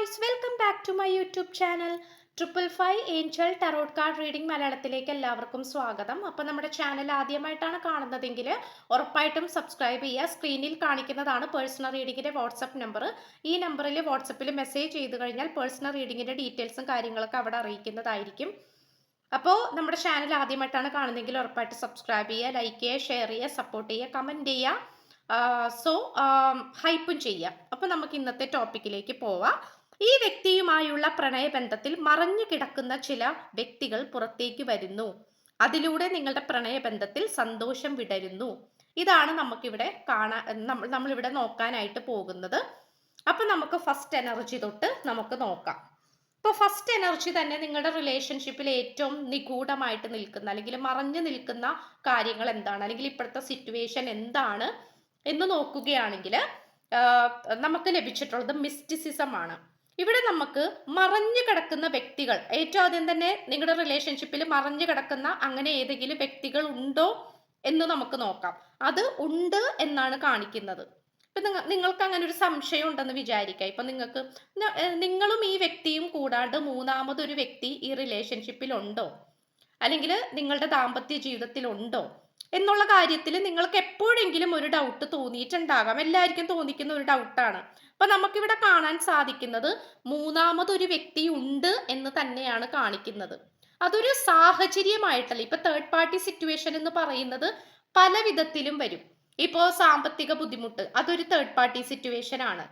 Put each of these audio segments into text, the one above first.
Guys welcome back to my YouTube channel triple five angel tarot card reading മലയാളത്തിലേക്ക് എല്ലാവർക്കും സ്വാഗതം. അപ്പോൾ നമ്മുടെ ചാനൽ ആദ്യമായിട്ടാണ് കാണുന്നതെങ്കിൽ ഉറപ്പായിട്ടും സബ്സ്ക്രൈബ് ചെയ്യുക. സ്ക്രീനിൽ കാണിക്കുന്നതാണ് പേഴ്സണൽ റീഡിങ്ങിന്റെ വാട്സപ്പ് നമ്പർ ഈ നമ്പറിൽ വാട്സപ്പിൽ മെസ്സേജ് ചെയ്ത് കഴിഞ്ഞാൽ പേഴ്സണൽ റീഡിങ്ങിന്റെ ഡീറ്റെയിൽസും കാര്യങ്ങളൊക്കെ അവിടെ അറിയിക്കുന്നതായിരിക്കും. അപ്പോൾ നമ്മുടെ ചാനൽ ആദ്യമായിട്ടാണ് കാണുന്നതെങ്കിൽ ഉറപ്പായിട്ട് സബ്സ്ക്രൈബ് ചെയ്യുക ലൈക്ക് ചെയ്യുക ഷെയർ ചെയ്യുക സപ്പോർട്ട് ചെയ്യുക കമന്റ് ചെയ്യുക. സോ ഹൈപ്പും ചെയ്യാം അപ്പോൾ നമുക്ക് ഇന്നത്തെ ടോപ്പിക്കിലേക്ക് പോവാം. ഈ വ്യക്തിയുമായുള്ള പ്രണയബന്ധത്തിൽ മറഞ്ഞു കിടക്കുന്ന ചില വ്യക്തികൾ പുറത്തേക്ക് വരുന്നു. അതിലൂടെ നിങ്ങളുടെ പ്രണയബന്ധത്തിൽ സന്തോഷം വിടരുന്നു. ഇതാണ് നമുക്കിവിടെ കാണാൻ നമ്മൾ നമ്മളിവിടെ നോക്കാനായിട്ട് പോകുന്നത്. അപ്പൊ നമുക്ക് ഫസ്റ്റ് എനർജി തൊട്ട് നമുക്ക് നോക്കാം. ഇപ്പോൾ ഫസ്റ്റ് എനർജി തന്നെ നിങ്ങളുടെ റിലേഷൻഷിപ്പിൽ ഏറ്റവും നിഗൂഢമായിട്ട് നിൽക്കുന്ന അല്ലെങ്കിൽ മറഞ്ഞു നിൽക്കുന്ന കാര്യങ്ങൾ എന്താണ്? അല്ലെങ്കിൽ ഇപ്പോഴത്തെ സിറ്റുവേഷൻ എന്താണ്? എന്ന് നോക്കുകയാണെങ്കിൽ നമുക്ക് ലഭിച്ചിട്ടുള്ളത് മിസ്റ്റിസിസം ആണ്. ഇവിടെ നമുക്ക് മറഞ്ഞു കിടക്കുന്ന വ്യക്തികൾ ഏറ്റവും ആദ്യം തന്നെ നിങ്ങളുടെ റിലേഷൻഷിപ്പിൽ മറഞ്ഞു കിടക്കുന്ന അങ്ങനെ ഏതെങ്കിലും വ്യക്തികൾ ഉണ്ടോ എന്ന് നമുക്ക് നോക്കാം. അത് ഉണ്ട് എന്നാണ് കാണിക്കുന്നത്. ഇപ്പൊ നിങ്ങൾ നിങ്ങൾക്ക് അങ്ങനെ ഒരു സംശയം ഉണ്ടെന്ന് വിചാരിക്കുക ഇപ്പൊ നിങ്ങൾക്ക് നിങ്ങളും ഈ വ്യക്തിയും കൂടാണ്ട് മൂന്നാമതൊരു വ്യക്തി ഈ റിലേഷൻഷിപ്പിൽ ഉണ്ടോ? അല്ലെങ്കിൽ നിങ്ങളുടെ ദാമ്പത്യ ജീവിതത്തിൽ ഉണ്ടോ? എന്നുള്ള കാര്യത്തിൽ നിങ്ങൾക്ക് എപ്പോഴെങ്കിലും ഒരു ഡൗട്ട് തോന്നിയിട്ടുണ്ടാകാം. എല്ലാവർക്കും തോന്നിക്കുന്ന ഒരു ഡൗട്ടാണ് അപ്പൊ നമുക്കിവിടെ കാണാൻ സാധിക്കുന്നത് മൂന്നാമതൊരു വ്യക്തി ഉണ്ട് എന്ന് തന്നെയാണ് കാണിക്കുന്നത്. അതൊരു സാഹചര്യമായിട്ടല്ല ഇപ്പൊ തേർഡ് പാർട്ടി സിറ്റുവേഷൻ എന്ന് പറയുന്നത് പല വിധത്തിലും വരും. ഇപ്പോൾ സാമ്പത്തിക ബുദ്ധിമുട്ട് അതൊരു തേർഡ് പാർട്ടി സിറ്റുവേഷൻ ആണ്.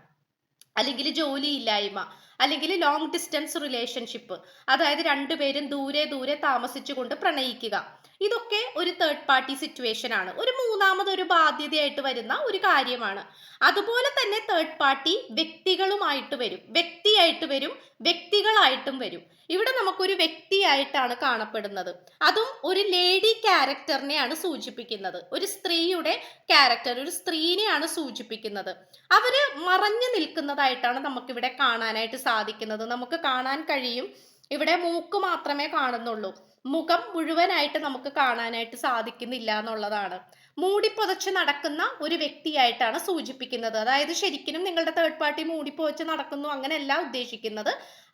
അല്ലെങ്കിൽ ജോലിയില്ലായ്മ അല്ലെങ്കിൽ ലോങ് ഡിസ്റ്റൻസ് റിലേഷൻഷിപ്പ് അതായത് രണ്ടുപേരും ദൂരെ ദൂരെ താമസിച്ചുകൊണ്ട് പ്രണയിക്കുക. ഇതൊക്കെ ഒരു തേർഡ് പാർട്ടി സിറ്റുവേഷൻ ആണ്. ഒരു മൂന്നാമത് ഒരു ബാധ്യതയായിട്ട് വരുന്ന ഒരു കാര്യമാണ്. അതുപോലെ തന്നെ തേർഡ് പാർട്ടി വ്യക്തികളുമായിട്ട് വരും. വ്യക്തിയായിട്ട് വരും വ്യക്തികളായിട്ടും വരും. ഇവിടെ നമുക്കൊരു വ്യക്തിയായിട്ടാണ് കാണപ്പെടുന്നത്. അതും ഒരു ലേഡി ക്യാരക്ടറിനെയാണ് സൂചിപ്പിക്കുന്നത്. ഒരു സ്ത്രീയുടെ ക്യാരക്ടർ ഒരു സ്ത്രീനെയാണ് സൂചിപ്പിക്കുന്നത്. അവർ മറഞ്ഞു നിൽക്കുന്നതായിട്ടാണ് നമുക്കിവിടെ കാണാനായിട്ട് സാധിക്കുന്നത്. നമുക്ക് കാണാൻ കഴിയും. ഇവിടെ മൂക്ക് മാത്രമേ കാണുന്നുള്ളൂ. മുഖം മുഴുവനായിട്ട് നമുക്ക് കാണാനായിട്ട് സാധിക്കുന്നില്ല എന്നുള്ളതാണ്. മൂടിപ്പൊതച്ച് നടക്കുന്ന ഒരു വ്യക്തിയായിട്ടാണ് സൂചിപ്പിക്കുന്നത്. അതായത് ശരിക്കും നിങ്ങളുടെ തേർഡ് പാർട്ടി മൂടിപ്പൊതച്ച് നടക്കുന്നു അങ്ങനെയല്ല ഉദ്ദേശിക്കുന്നത്.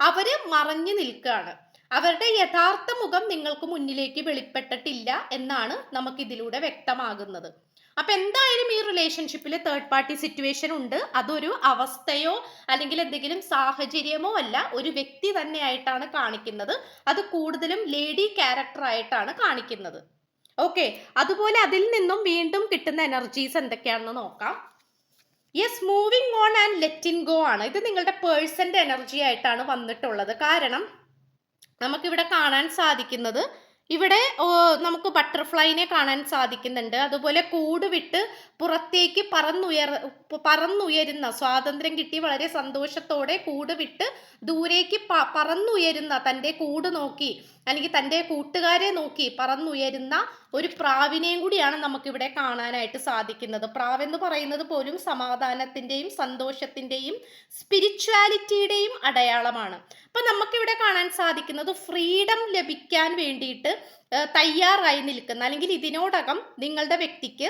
അവർ മറഞ്ഞു നിൽക്കുകയാണ്. അവരുടെ യഥാർത്ഥ മുഖം നിങ്ങൾക്ക് മുന്നിലേക്ക് വെളിപ്പെട്ടിട്ടില്ല എന്നാണ് നമുക്കിതിലൂടെ വ്യക്തമാകുന്നത്. അപ്പൊ എന്തായാലും ഈ റിലേഷൻഷിപ്പിൽ തേർഡ് പാർട്ടി സിറ്റുവേഷൻ ഉണ്ട്. അതൊരു അവസ്ഥയോ അല്ലെങ്കിൽ എന്തെങ്കിലും സാഹചര്യമോ അല്ല. ഒരു വ്യക്തി തന്നെയായിട്ടാണ് കാണിക്കുന്നത്. അത് കൂടുതലും ലേഡി ക്യാരക്ടർ ആയിട്ടാണ് കാണിക്കുന്നത്. ഓക്കെ അതുപോലെ അതിൽ നിന്നും വീണ്ടും കിട്ടുന്ന എനർജീസ് എന്തൊക്കെയാണെന്ന് നോക്കാം. Yes moving on and letting go ആണ്. ഇത് നിങ്ങളുടെ പേഴ്സന്റെ എനർജി ആയിട്ടാണ് വന്നിട്ടുള്ളത്. കാരണം നമുക്കിവിടെ കാണാൻ സാധിക്കുന്നത് ഇവിടെ നമുക്ക് ബട്ടർഫ്ലൈനെ കാണാൻ സാധിക്കുന്നുണ്ട്. അതുപോലെ കൂട് വിട്ട് പുറത്തേക്ക് പറന്നുയർ പറന്നുയരുന്ന സ്വാതന്ത്ര്യം കിട്ടി വളരെ സന്തോഷത്തോടെ കൂട് വിട്ട് ദൂരേക്ക് പറന്നുയരുന്ന തന്റെ കൂട് നോക്കി അല്ലെങ്കിൽ തന്റെ കൂട്ടുകാരെ നോക്കി പറന്നുയരുന്ന ഒരു പ്രാവിനെയും കൂടിയാണ് നമുക്കിവിടെ കാണാനായിട്ട് സാധിക്കുന്നത്. പ്രാവെന്ന് പറയുന്നത് പോലും സമാധാനത്തിന്റെയും സന്തോഷത്തിന്റെയും സ്പിരിച്വാലിറ്റിയുടെയും അടയാളമാണ്. അപ്പം നമുക്കിവിടെ കാണാൻ സാധിക്കുന്നത് ഫ്രീഡം ലഭിക്കാൻ വേണ്ടിയിട്ട് തയ്യാറായി നിൽക്കുന്ന അല്ലെങ്കിൽ ഇതിനോടകം നിങ്ങളുടെ വ്യക്തിക്ക്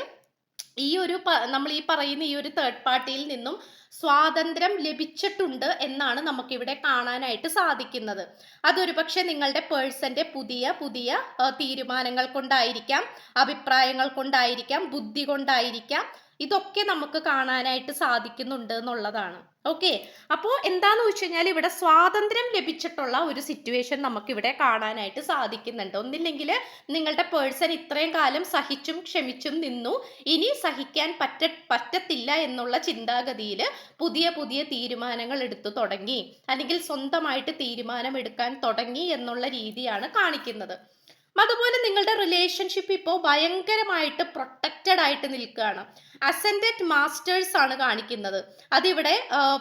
ഈ ഒരു നമ്മൾ ഈ പറയുന്ന ഈ ഒരു തേർഡ് പാർട്ടിയിൽ നിന്നും സ്വാതന്ത്ര്യം ലഭിച്ചിട്ടുണ്ട് എന്നാണ് നമുക്കിവിടെ കാണാനായിട്ട് സാധിക്കുന്നത്. അതൊരു പക്ഷെ നിങ്ങളുടെ പേഴ്സന്റെ പുതിയ പുതിയ തീരുമാനങ്ങൾ കൊണ്ടായിരിക്കാം അഭിപ്രായങ്ങൾ കൊണ്ടായിരിക്കാം ബുദ്ധി കൊണ്ടായിരിക്കാം ഇതൊക്കെ നമുക്ക് കാണാനായിട്ട് സാധിക്കുന്നുണ്ട് എന്നുള്ളതാണ്. ഓക്കെ അപ്പോൾ എന്താന്ന് വെച്ച് കഴിഞ്ഞാൽ ഇവിടെ സ്വാതന്ത്ര്യം ലഭിച്ചിട്ടുള്ള ഒരു സിറ്റുവേഷൻ നമുക്ക് ഇവിടെ കാണാനായിട്ട് സാധിക്കുന്നുണ്ട്. ഒന്നില്ലെങ്കിൽ നിങ്ങളുടെ പേഴ്സൺ ഇത്രയും കാലം സഹിച്ചും ക്ഷമിച്ചും നിന്നു. ഇനി സഹിക്കാൻ പറ്റ പറ്റത്തില്ല എന്നുള്ള ചിന്താഗതിയിൽ പുതിയ പുതിയ തീരുമാനങ്ങൾ എടുത്തു തുടങ്ങി. അല്ലെങ്കിൽ സ്വന്തമായിട്ട് തീരുമാനം എടുക്കാൻ തുടങ്ങി എന്നുള്ള രീതിയാണ് കാണിക്കുന്നത്. അതുപോലെ നിങ്ങളുടെ റിലേഷൻഷിപ്പ് ഇപ്പോൾ ഭയങ്കരമായിട്ട് പ്രൊട്ടക്റ്റഡ് ആയിട്ട് നിൽക്കുകയാണ്. അസെൻഡഡ് മാസ്റ്റേഴ്സ് ആണ് കാണിക്കുന്നത്. അതിവിടെ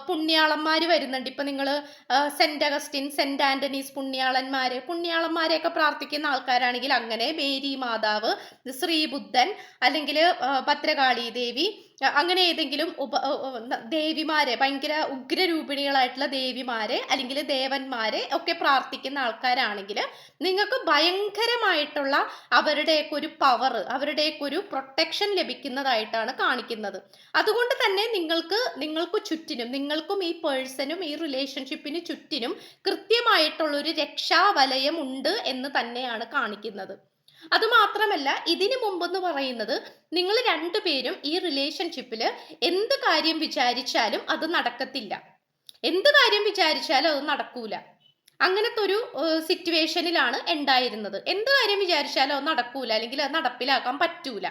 പുണ്യാളന്മാർ വരുന്നുണ്ട്. ഇപ്പം നിങ്ങൾ സെന്റ് അഗസ്റ്റിൻ സെന്റ് ആന്റണീസ് പുണ്യാളന്മാർ പുണ്യാളന്മാരെയൊക്കെ പ്രാർത്ഥിക്കുന്ന ആൾക്കാരാണെങ്കിൽ അങ്ങനെ മേരി മാതാവ് ശ്രീബുദ്ധൻ അല്ലെങ്കിൽ ഭദ്രകാളി ദേവി അങ്ങനെ ഏതെങ്കിലും ഉപ ദേവിമാരെ ഭയങ്കര ഉഗ്രരൂപിണികളായിട്ടുള്ള ദേവിമാരെ അല്ലെങ്കിൽ ദേവന്മാരെ ഒക്കെ പ്രാർത്ഥിക്കുന്ന ആൾക്കാരാണെങ്കിൽ നിങ്ങൾക്ക് ഭയങ്കരമായിട്ടുള്ള അവരുടെയൊക്കെ ഒരു പവർ അവരുടെയൊക്കെ ഒരു പ്രൊട്ടക്ഷൻ ലഭിക്കുന്നതായിട്ടാണ് കാണിക്കുന്നത്. അതുകൊണ്ട് തന്നെ നിങ്ങൾക്ക് നിങ്ങൾക്ക് ചുറ്റിനും നിങ്ങൾക്കും ഈ പേഴ്സണും ഈ റിലേഷൻഷിപ്പിന് ചുറ്റിനും കൃത്യമായിട്ടുള്ളൊരു രക്ഷാവലയം ഉണ്ട് എന്ന് തന്നെയാണ് കാണിക്കുന്നത്. അതുമാത്രമല്ല ഇതിനു മുമ്പെന്ന് പറയുന്നത് നിങ്ങൾ രണ്ടുപേരും ഈ റിലേഷൻഷിപ്പിൽ എന്ത് കാര്യം വിചാരിച്ചാലും അത് നടക്കത്തില്ല. എന്ത് കാര്യം വിചാരിച്ചാലും അത് നടക്കൂല. അങ്ങനത്തെ ഒരു സിറ്റുവേഷനിലാണ് ഉണ്ടായിരുന്നത്. എന്ത് കാര്യം വിചാരിച്ചാലും അത് നടക്കൂല അല്ലെങ്കിൽ അത് നടപ്പിലാക്കാൻ പറ്റൂല.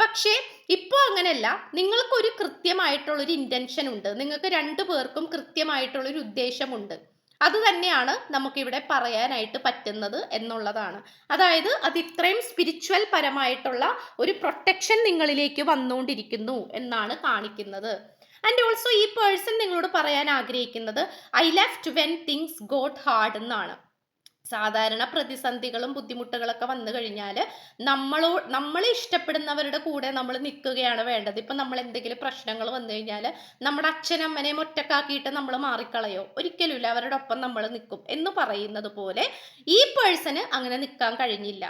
പക്ഷേ ഇപ്പോൾ അങ്ങനെയല്ല. നിങ്ങൾക്കൊരു കൃത്യമായിട്ടുള്ളൊരു ഇന്റൻഷൻ ഉണ്ട്. നിങ്ങൾക്ക് രണ്ടു പേർക്കും കൃത്യമായിട്ടുള്ളൊരു ഉദ്ദേശമുണ്ട്. അത് തന്നെയാണ് നമുക്കിവിടെ പറയാനായിട്ട് പറ്റുന്നത് എന്നുള്ളതാണ്. അതായത് അത് ഇത്രയും സ്പിരിച്വൽ പരമായിട്ടുള്ള ഒരു പ്രൊട്ടക്ഷൻ നിങ്ങളിലേക്ക് വന്നുകൊണ്ടിരിക്കുന്നു എന്നാണ് കാണിക്കുന്നത്. ആൻഡ് ഓൾസോ ഈ പേഴ്സൺ നിങ്ങളോട് പറയാൻ ആഗ്രഹിക്കുന്നത് I left when things got hard എന്നാണ്. സാധാരണ പ്രതിസന്ധികളും ബുദ്ധിമുട്ടുകളൊക്കെ വന്നു കഴിഞ്ഞാൽ നമ്മളോ നമ്മളെ ഇഷ്ടപ്പെടുന്നവരുടെ കൂടെ നമ്മൾ നിൽക്കുകയാണ് വേണ്ടത്. ഇപ്പം നമ്മൾ എന്തെങ്കിലും പ്രശ്നങ്ങൾ വന്നു കഴിഞ്ഞാൽ നമ്മുടെ അച്ഛനമ്മനെ ഒറ്റക്കാക്കിയിട്ട് നമ്മൾ മാറിക്കളയോ? ഒരിക്കലുമില്ല. അവരുടെ ഒപ്പം നമ്മൾ നിൽക്കും എന്ന് പറയുന്നത് പോലെ ഈ പേഴ്സന് അങ്ങനെ നിൽക്കാൻ കഴിഞ്ഞില്ല.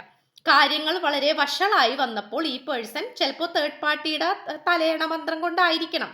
കാര്യങ്ങൾ വളരെ വഷളായി വന്നപ്പോൾ ഈ പേഴ്സൺ ചിലപ്പോൾ തേർഡ് പാർട്ടിയുടെ തലയണ മന്ത്രം കൊണ്ടായിരിക്കണം.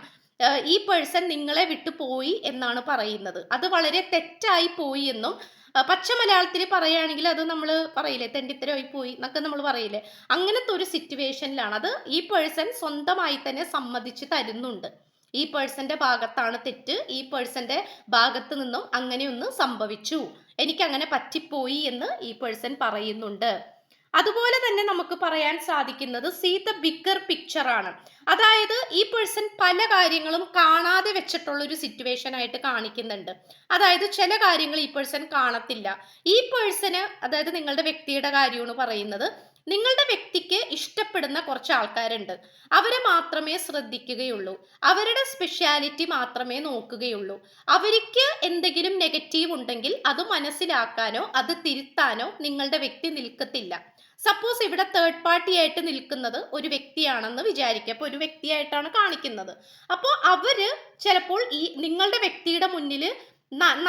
ഈ പേഴ്സൺ നിങ്ങളെ വിട്ടു പോയി എന്നാണ് പറയുന്നത്. അത് വളരെ തെറ്റായി പോയി എന്നും പച്ച മലയാളത്തിൽ പറയുകയാണെങ്കിൽ അത് നമ്മൾ പറയില്ലേ തെണ്ടിത്തരമായി പോയി എന്നൊക്കെ നമ്മൾ പറയില്ലേ. അങ്ങനത്തെ ഒരു സിറ്റുവേഷനിലാണ് അത് ഈ പേഴ്സൺ സ്വന്തമായി തന്നെ സമ്മതിച്ച് തരുന്നുണ്ട്. ഈ പേഴ്സന്റെ ഭാഗത്താണ് തെറ്റ് ഈ പേഴ്സന്റെ ഭാഗത്ത് നിന്നും അങ്ങനെയൊന്ന് സംഭവിച്ചു. എനിക്ക് അങ്ങനെ പറ്റിപ്പോയി എന്ന് ഈ പേഴ്സൺ പറയുന്നുണ്ട്. അതുപോലെ തന്നെ നമുക്ക് പറയാൻ സാധിക്കുന്നത് സീ ദ ബിഗർ പിക്ചർ ആണ്. അതായത് ഈ പേഴ്സൺ പല കാര്യങ്ങളും കാണാതെ വെച്ചിട്ടുള്ള ഒരു സിറ്റുവേഷൻ ആയിട്ട് കാണിക്കുന്നുണ്ട്. അതായത് ചില കാര്യങ്ങൾ ഈ പേഴ്സൺ കാണത്തില്ല. ഈ പേഴ്സന് അതായത് നിങ്ങളുടെ വ്യക്തിയുടെ കാര്യമാണ് പറയുന്നത് നിങ്ങളുടെ വ്യക്തിക്ക് ഇഷ്ടപ്പെടുന്ന കുറച്ച് ആൾക്കാരുണ്ട്. അവരെ മാത്രമേ ശ്രദ്ധിക്കുകയുള്ളൂ. അവരുടെ സ്പെഷ്യാലിറ്റി മാത്രമേ നോക്കുകയുള്ളൂ. അവർക്ക് എന്തെങ്കിലും നെഗറ്റീവ് ഉണ്ടെങ്കിൽ അത് മനസ്സിലാക്കാനോ അത് തിരുത്താനോ നിങ്ങളുടെ വ്യക്തി നിൽക്കത്തില്ല. സപ്പോസ് ഇവിടെ തേർഡ് പാർട്ടി ആയിട്ട് നിൽക്കുന്നത് ഒരു വ്യക്തിയാണെന്ന് വിചാരിക്കുക. അപ്പോൾ ഒരു വ്യക്തിയായിട്ടാണ് കാണിക്കുന്നത്. അപ്പോൾ അവർ ചിലപ്പോൾ ഈ നിങ്ങളുടെ വ്യക്തിയുടെ മുന്നിൽ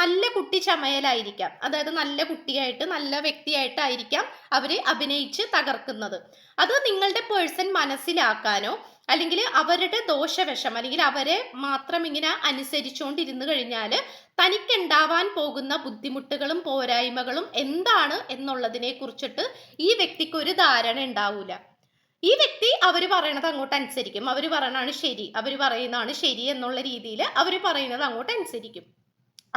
നല്ല കുട്ടി ചമയലായിരിക്കാം. അതായത് നല്ല കുട്ടിയായിട്ട് നല്ല വ്യക്തിയായിട്ടായിരിക്കാം അവർ അഭിനയിച്ച് തകർക്കുന്നത്. അത് നിങ്ങളുടെ പേഴ്സൺ മനസ്സിലാക്കാനോ അല്ലെങ്കിൽ അവരുടെ ദോഷവശം അല്ലെങ്കിൽ അവരെ മാത്രം ഇങ്ങനെ അനുസരിച്ചുകൊണ്ടിരുന്നു കഴിഞ്ഞാൽ തനിക്കുണ്ടാവാൻ പോകുന്ന ബുദ്ധിമുട്ടുകളും പോരായ്മകളും എന്താണ് എന്നുള്ളതിനെ കുറിച്ചിട്ട് ഈ വ്യക്തിക്ക് ഒരു ധാരണ ഉണ്ടാവൂല. ഈ വ്യക്തി അവർ പറയണത് അങ്ങോട്ട് അനുസരിക്കും. അവർ പറയണതാണ് ശരി. അവർ പറയുന്നതാണ് ശരി എന്നുള്ള രീതിയിൽ അവർ പറയുന്നത് അങ്ങോട്ട് അനുസരിക്കും.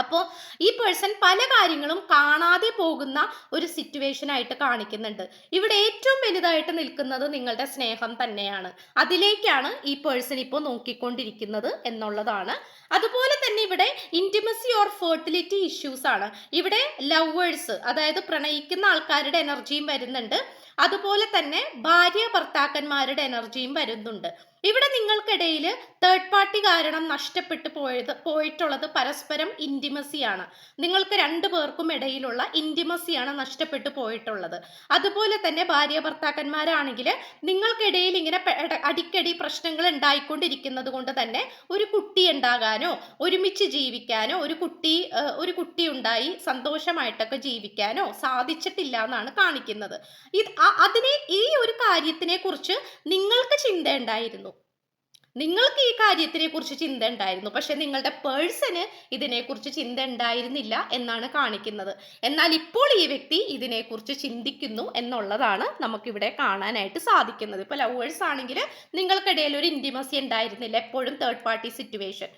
അപ്പോൾ ഈ പേഴ്സൺ പല കാര്യങ്ങളും കാണാതെ പോകുന്ന ഒരു സിറ്റുവേഷൻ ആയിട്ട് കാണിക്കുന്നുണ്ട്. ഇവിടെ ഏറ്റവും വലുതായിട്ട് നിൽക്കുന്നത് നിങ്ങളുടെ സ്നേഹം തന്നെയാണ്. അതിലേക്കാണ് ഈ പേഴ്സൺ ഇപ്പോൾ നോക്കിക്കൊണ്ടിരിക്കുന്നത് എന്നുള്ളതാണ്. അതുപോലെ തന്നെ ഇവിടെ ഇന്റിമസി ഓർ ഫെർട്ടിലിറ്റി ഇഷ്യൂസ് ആണ്. ഇവിടെ ലവേഴ്സ് അതായത് പ്രണയിക്കുന്ന ആൾക്കാരുടെ എനർജിയും വരുന്നുണ്ട്. അതുപോലെ തന്നെ ഭാര്യ ഭർത്താക്കന്മാരുടെ എനർജിയും വരുന്നുണ്ട്. ഇവിടെ നിങ്ങൾക്കിടയിൽ തേർഡ് പാർട്ടി കാരണം നഷ്ടപ്പെട്ടു പോയത് പോയിട്ടുള്ളത് പരസ്പരം ഇന്റിമസിയാണ് നിങ്ങൾക്ക് രണ്ടു പേർക്കും ഇടയിലുള്ള ഇന്റിമസിയാണ് നഷ്ടപ്പെട്ടു പോയിട്ടുള്ളത്. അതുപോലെ തന്നെ ഭാര്യ ഭർത്താക്കന്മാരാണെങ്കിൽ നിങ്ങൾക്കിടയിൽ ഇങ്ങനെ അടിക്കടി പ്രശ്നങ്ങൾ ഉണ്ടായിക്കൊണ്ടിരിക്കുന്നത് കൊണ്ട് തന്നെ ഒരു കുട്ടി ഉണ്ടാകാനോ ഒരുമിച്ച് ജീവിക്കാനോ ഒരു കുട്ടി ഒരു കുട്ടി ഉണ്ടായി സന്തോഷമായിട്ടൊക്കെ ജീവിക്കാനോ സാധിച്ചിട്ടില്ല എന്നാണ് കാണിക്കുന്നത്. ഇത് അതിനെ ഈ ഒരു കാര്യത്തിനെ കുറിച്ച് നിങ്ങൾക്ക് ചിന്ത ഉണ്ടായിരുന്നു? നിങ്ങൾക്ക് ഈ കാര്യത്തിനെ കുറിച്ച് ചിന്ത ഉണ്ടായിരുന്നു. പക്ഷെ നിങ്ങളുടെ പേഴ്സണ് ഇതിനെക്കുറിച്ച് ചിന്ത ഉണ്ടായിരുന്നില്ല എന്നാണ് കാണിക്കുന്നത്. എന്നാൽ ഇപ്പോൾ ഈ വ്യക്തി ഇതിനെക്കുറിച്ച് ചിന്തിക്കുന്നു എന്നുള്ളതാണ് നമുക്കിവിടെ കാണാനായിട്ട് സാധിക്കുന്നത്. ഇപ്പോൾ ലവേഴ്സ് ആണെങ്കിൽ നിങ്ങൾക്കിടയിൽ ഒരു ഇന്റിമസി ഉണ്ടായിരുന്നില്ല എപ്പോഴും തേർഡ് പാർട്ടി സിറ്റുവേഷൻ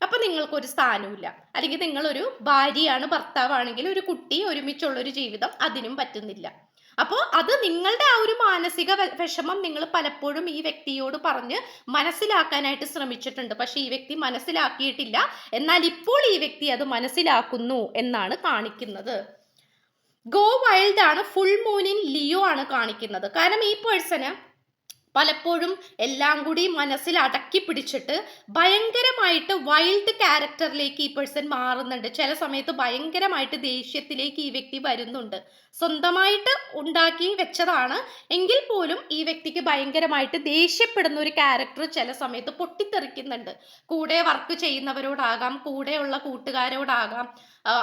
അപ്പൊ നിങ്ങൾക്കൊരു സ്ഥാനവുമില്ല. അല്ലെങ്കിൽ നിങ്ങളൊരു ഭാര്യയാണ് ഭർത്താവാണെങ്കിൽ ഒരു കുട്ടി ഒരുമിച്ചുള്ള ഒരു ജീവിതം അതിനും പറ്റുന്നില്ല. അപ്പോൾ അത് നിങ്ങളുടെ ആ ഒരു മാനസിക വിഷമം നിങ്ങൾ പലപ്പോഴും ഈ വ്യക്തിയോട് പറഞ്ഞ് മനസ്സിലാക്കാനായിട്ട് ശ്രമിച്ചിട്ടുണ്ട്. പക്ഷേ ഈ വ്യക്തി മനസ്സിലാക്കിയിട്ടില്ല. എന്നാൽ ഇപ്പോൾ ഈ വ്യക്തി അത് മനസ്സിലാക്കുന്നു എന്നാണ് കാണിക്കുന്നത്. ഗോ വൈൽഡ് ആണ് ഫുൾ മൂണിൻ ലിയോ ആണ് കാണിക്കുന്നത്. കാരണം ഈ പേഴ്സണ് പലപ്പോഴും എല്ലാം കൂടി മനസ്സിൽ അടക്കി പിടിച്ചിട്ട് ഭയങ്കരമായിട്ട് വൈൽഡ് ക്യാരക്ടറിലേക്ക് ഈ പേഴ്സൺ മാറുന്നുണ്ട്. ചില സമയത്ത് ഭയങ്കരമായിട്ട് ദേഷ്യത്തിലേക്ക് ഈ വ്യക്തി വരുന്നുണ്ട്. സ്വന്തമായിട്ട് ഉണ്ടാക്കി വെച്ചതാണ്. എങ്കിൽ പോലും ഈ വ്യക്തിക്ക് ഭയങ്കരമായിട്ട് ദേഷ്യപ്പെടുന്ന ഒരു ക്യാരക്ടർ ചില സമയത്ത് പൊട്ടിത്തെറിക്കുന്നുണ്ട്. കൂടെ വർക്ക് ചെയ്യുന്നവരോടാകാം കൂടെയുള്ള കൂട്ടുകാരോടാകാം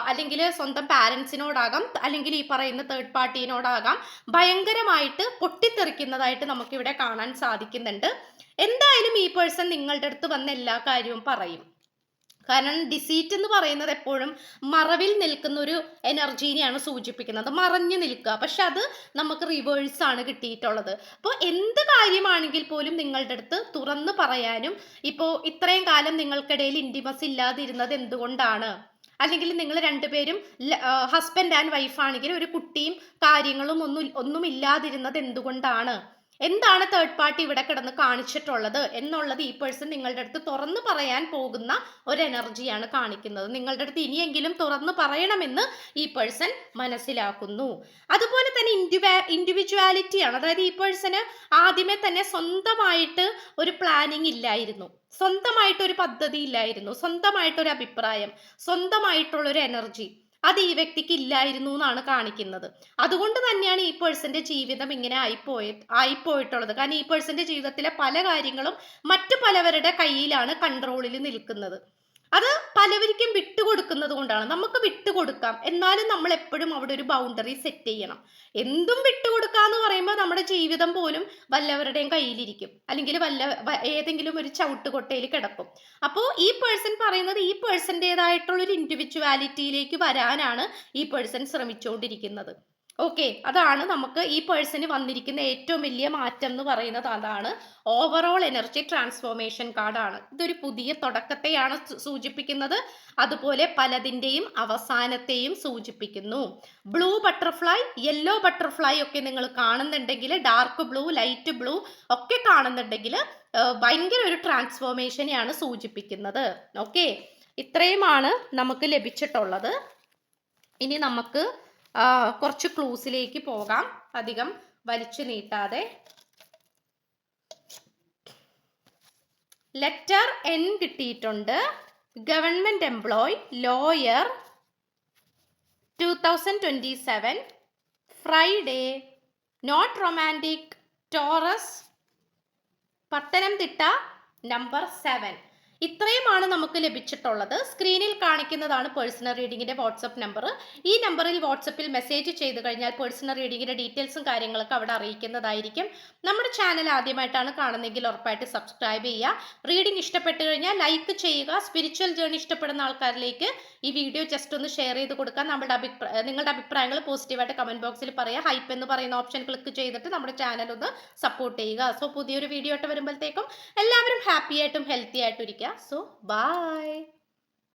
അല്ലെങ്കിൽ സ്വന്തം പാരൻസിനോടാകാം അല്ലെങ്കിൽ ഈ പറയുന്ന തേർഡ് പാർട്ടീനോടാകാം ഭയങ്കരമായിട്ട് പൊട്ടിത്തെറിക്കുന്നതായിട്ട് നമുക്കിവിടെ കാണാൻ സാധിക്കുന്നുണ്ട്. എന്തായാലും ഈ പേഴ്സൺ നിങ്ങളുടെ അടുത്ത് വന്ന എല്ലാ കാര്യവും പറയും. കാരണം ഡിസീറ്റ് എന്ന് പറയുന്നത് എപ്പോഴും മറവിൽ നിൽക്കുന്ന ഒരു എനർജീനെയാണ് സൂചിപ്പിക്കുന്നത്. മറഞ്ഞു നിൽക്കുക. പക്ഷെ അത് നമുക്ക് റിവേഴ്സ് ആണ് കിട്ടിയിട്ടുള്ളത്. അപ്പോൾ എന്ത് കാര്യമാണെങ്കിൽ പോലും നിങ്ങളുടെ അടുത്ത് തുറന്നു പറയാനും ഇപ്പോൾ ഇത്രയും കാലം നിങ്ങൾക്കിടയിൽ ഇന്റിമസ് ഇല്ലാതിരുന്നത് എന്തുകൊണ്ടാണ്? അല്ലെങ്കിൽ നിങ്ങൾ രണ്ടുപേരും ഹസ്ബൻഡ് ആൻഡ് വൈഫാണെങ്കിൽ ഒരു കുട്ടിയും കാര്യങ്ങളും ഒന്നും ഒന്നും ഇല്ലാതിരുന്നത് എന്തുകൊണ്ടാണ്? എന്താണ് തേർഡ് പാർട്ടി ഇവിടെ കിടന്ന് കാണിച്ചിട്ടുള്ളത് എന്നുള്ളത് ഈ പേഴ്സൺ നിങ്ങളുടെ അടുത്ത് തുറന്നു പറയാൻ പോകുന്ന ഒരു എനർജിയാണ് കാണിക്കുന്നത്. നിങ്ങളുടെ അടുത്ത് ഇനിയെങ്കിലും തുറന്നു പറയണമെന്ന് ഈ പേഴ്സൺ മനസ്സിലാക്കുന്നു. അതുപോലെ തന്നെ ഇൻഡിവിജ്വാലിറ്റിയാണ് അതായത് ഈ പേഴ്സന് ആദ്യമേ തന്നെ സ്വന്തമായിട്ട് ഒരു പ്ലാനിങ് ഇല്ലായിരുന്നു. സ്വന്തമായിട്ട് ഒരു പദ്ധതി ഇല്ലായിരുന്നു. സ്വന്തമായിട്ടൊരു അഭിപ്രായം. സ്വന്തമായിട്ടുള്ളൊരു എനർജി അത് ഈ വ്യക്തിക്ക് ഇല്ലായിരുന്നു എന്നാണ് കാണിക്കുന്നത്. അതുകൊണ്ട് തന്നെയാണ് ഈ പേഴ്സന്റെ ജീവിതം ഇങ്ങനെ ആയിപ്പോയ ആയിപ്പോയിട്ടുള്ളത്. കാരണം ഈ പേഴ്സന്റെ ജീവിതത്തിലെ പല കാര്യങ്ങളും മറ്റു പലവരുടെ കയ്യിലാണ് കൺട്രോളിൽ നിൽക്കുന്നത്. അത് പലവർക്കും വിട്ടുകൊടുക്കുന്നത് കൊണ്ടാണ്. നമുക്ക് വിട്ടുകൊടുക്കാം. എന്നാലും നമ്മൾ എപ്പോഴും അവിടെ ഒരു ബൗണ്ടറി സെറ്റ് ചെയ്യണം. എന്തും വിട്ടുകൊടുക്കാന്ന് പറയുമ്പോൾ നമ്മുടെ ജീവിതം പോലും വല്ലവരുടെയും കയ്യിലിരിക്കും. അല്ലെങ്കിൽ വല്ല ഏതെങ്കിലും ഒരു ചവിട്ടുകൊട്ടയിൽ കിടക്കും. അപ്പോൾ ഈ പേഴ്സൺ പറയുന്നത് ഈ പേഴ്സന്റെതായിട്ടുള്ള ഒരു ഇൻഡിവിജ്വാലിറ്റിയിലേക്ക് വരാനാണ് ഈ പേഴ്സൺ ശ്രമിച്ചുകൊണ്ടിരിക്കുന്നത് ഓക്കെ അതാണ് നമുക്ക് ഈ പേഴ്സന് വന്നിരിക്കുന്ന ഏറ്റവും വലിയ മാറ്റം എന്ന് പറയുന്നത്. അതാണ് ഓവറോൾ എനർജി ട്രാൻസ്ഫോർമേഷൻ കാർഡാണ് ഇതൊരു പുതിയ തുടക്കത്തെയാണ് സൂചിപ്പിക്കുന്നത്. അതുപോലെ പലതിന്റെയും അവസാനത്തെയും സൂചിപ്പിക്കുന്നു. ബ്ലൂ ബട്ടർഫ്ലൈ യെല്ലോ ബട്ടർഫ്ലൈ ഒക്കെ നിങ്ങൾ കാണുന്നുണ്ടെങ്കിൽ ഡാർക്ക് ബ്ലൂ ലൈറ്റ് ബ്ലൂ ഒക്കെ കാണുന്നുണ്ടെങ്കിൽ ഭയങ്കര ഒരു ട്രാൻസ്ഫോർമേഷനെയാണ് സൂചിപ്പിക്കുന്നത്. ഓക്കെ ഇത്രയുമാണ് നമുക്ക് ലഭിച്ചിട്ടുള്ളത്. ഇനി നമുക്ക് കുറച്ച് ക്ലൂസിലേക്ക് പോകാം. അധികം വലിച്ചു നീട്ടാതെ. ലെറ്റർ എൻ കിട്ടിയിട്ടുണ്ട്. Government employ lawyer two thousand twenty seven Friday note romantic Taurus Pathanamthitta number seven. ഇത്രയുമാണ് നമുക്ക് ലഭിച്ചിട്ടുള്ളത്. സ്ക്രീനിൽ കാണിക്കുന്നതാണ് പേഴ്സണൽ റീഡിങ്ങിന്റെ വാട്സപ്പ് നമ്പർ ഈ നമ്പറിൽ വാട്സപ്പിൽ മെസ്സേജ് ചെയ്ത് കഴിഞ്ഞാൽ പേഴ്സണൽ റീഡിങ്ങിന്റെ ഡീറ്റെയിൽസും കാര്യങ്ങളൊക്കെ അവിടെ അറിയിക്കുന്നതായിരിക്കും. നമ്മുടെ ചാനൽ ആദ്യമായിട്ടാണ് കാണുന്നതെങ്കിൽ ഉറപ്പായിട്ട് സബ്സ്ക്രൈബ് ചെയ്യുക. റീഡിംഗ് ഇഷ്ടപ്പെട്ടു കഴിഞ്ഞാൽ ലൈക്ക് ചെയ്യുക. സ്പിരിച്വൽ ജേർണി ഇഷ്ടപ്പെടുന്ന ആൾക്കാരിലേക്ക് ഈ വീഡിയോ ജസ്റ്റ് ഒന്ന് ഷെയർ ചെയ്ത് കൊടുക്കുക. നമ്മുടെ അഭിപ്രായ നിങ്ങളുടെ അഭിപ്രായങ്ങൾ പോസിറ്റീവായിട്ട് കമന്റ് ബോക്സിൽ പറയുക ഹൈപ്പ് എന്ന് പറയുന്ന ഓപ്ഷൻ ക്ലിക്ക് ചെയ്തിട്ട് നമ്മുടെ ചാനൽ ഒന്ന് സപ്പോർട്ട് ചെയ്യുക. സോ പുതിയൊരു വീഡിയോ ആയിട്ട് വരുമ്പോഴത്തേക്കും എല്ലാവരും ഹാപ്പിയായിട്ടും ഹെൽത്തി ആയിട്ടും ഇരിക്കുക. So, bye.